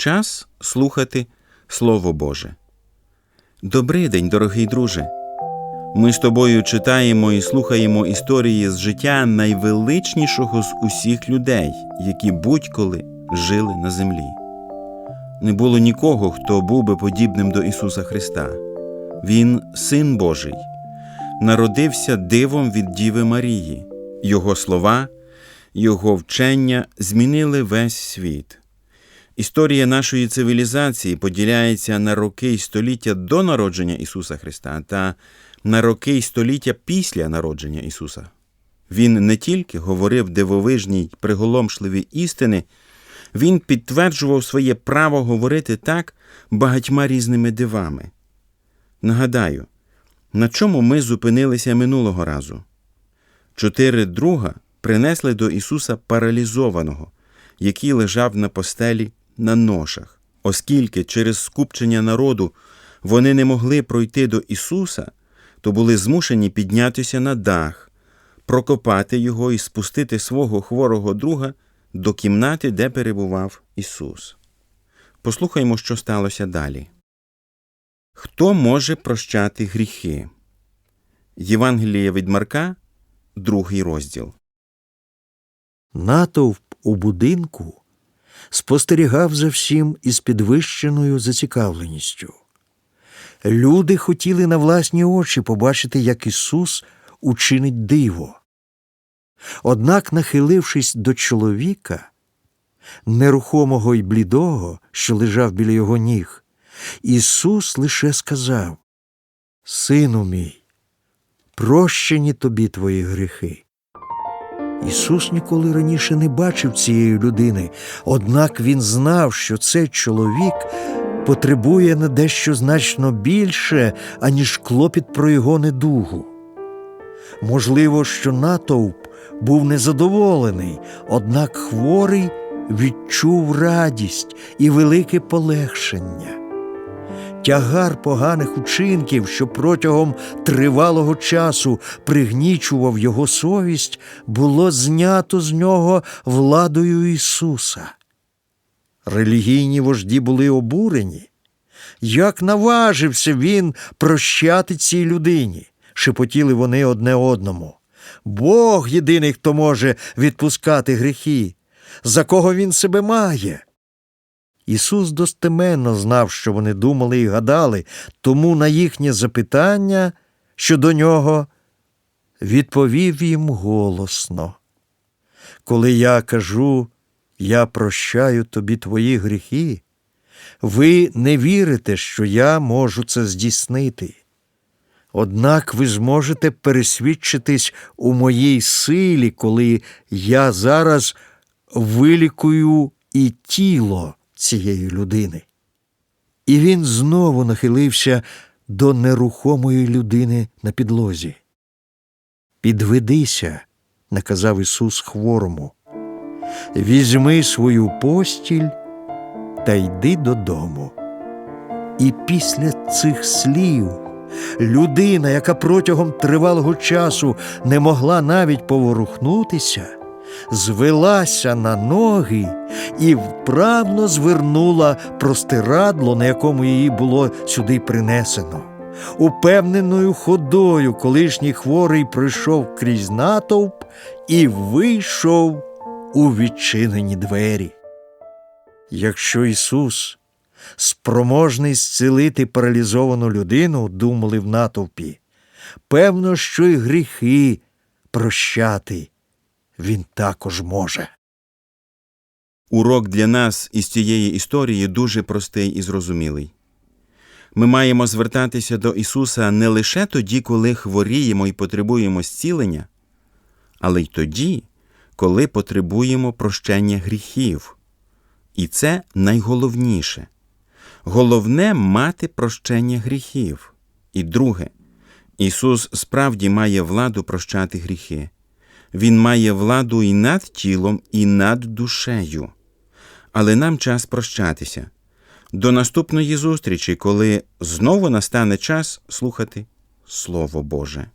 Час слухати Слово Боже. Добрий день, дорогий друже. Ми з тобою читаємо і слухаємо історії з життя найвеличнішого з усіх людей, які будь-коли жили на землі. Не було нікого, хто був би подібним до Ісуса Христа. Він Син Божий, народився дивом від Діви Марії. Його слова, Його вчення змінили весь світ. Історія нашої цивілізації поділяється на роки й століття до народження Ісуса Христа та на роки й століття після народження Ісуса. Він не тільки говорив дивовижні й приголомшливі істини, він підтверджував своє право говорити так багатьма різними дивами. Нагадаю, на чому ми зупинилися минулого разу? Чотири друга принесли до Ісуса паралізованого, який лежав на постелі на ношах. Оскільки через скупчення народу вони не могли пройти до Ісуса, то були змушені піднятися на дах, прокопати його і спустити свого хворого друга до кімнати, де перебував Ісус. Послухаймо, що сталося далі. Хто може прощати гріхи? Євангеліє від Марка, другий розділ. Натовп у будинку спостерігав за всім із підвищеною зацікавленістю. Люди хотіли на власні очі побачити, як Ісус учинить диво. Однак, нахилившись до чоловіка, нерухомого й блідого, що лежав біля його ніг, Ісус лише сказав: Сину мій, прощені тобі твої гріхи. Ісус ніколи раніше не бачив цієї людини, однак він знав, що цей чоловік потребує на дещо значно більше, аніж клопіт про його недугу. Можливо, що натовп був незадоволений, однак хворий відчув радість і велике полегшення. Тягар поганих учинків, що протягом тривалого часу пригнічував його совість, було знято з нього владою Ісуса. Релігійні вожді були обурені. Як наважився він прощати цій людині? шепотіли вони одне одному. Бог єдиний, хто може відпускати гріхи. За кого він себе має? Ісус достеменно знав, що вони думали і гадали, тому на їхнє запитання щодо нього відповів їм голосно. Коли я кажу, я прощаю тобі твої гріхи, ви не вірите, що я можу це здійснити. Однак ви зможете пересвідчитись у моїй силі, коли я зараз вилікую і тіло цієї людини. І він знову нахилився до нерухомої людини на підлозі. Підведися, наказав Ісус хворому, візьми свою постіль та йди додому. І після цих слів людина, яка протягом тривалого часу не могла навіть поворухнутися, звелася на ноги і вправно звернула простирадло, на якому її було сюди принесено. Упевненою ходою колишній хворий пройшов крізь натовп і вийшов у відчинені двері. Якщо Ісус спроможний зцілити паралізовану людину, думали в натовпі, певно, що й гріхи прощати він також може. Урок для нас із цієї історії дуже простий і зрозумілий. Ми маємо звертатися до Ісуса не лише тоді, коли хворіємо і потребуємо зцілення, але й тоді, коли потребуємо прощення гріхів. І це найголовніше. Головне мати прощення гріхів. І друге, Ісус справді має владу прощати гріхи. Він має владу і над тілом, і над душею. Але нам час прощатися. До наступної зустрічі, коли знову настане час слухати Слово Боже.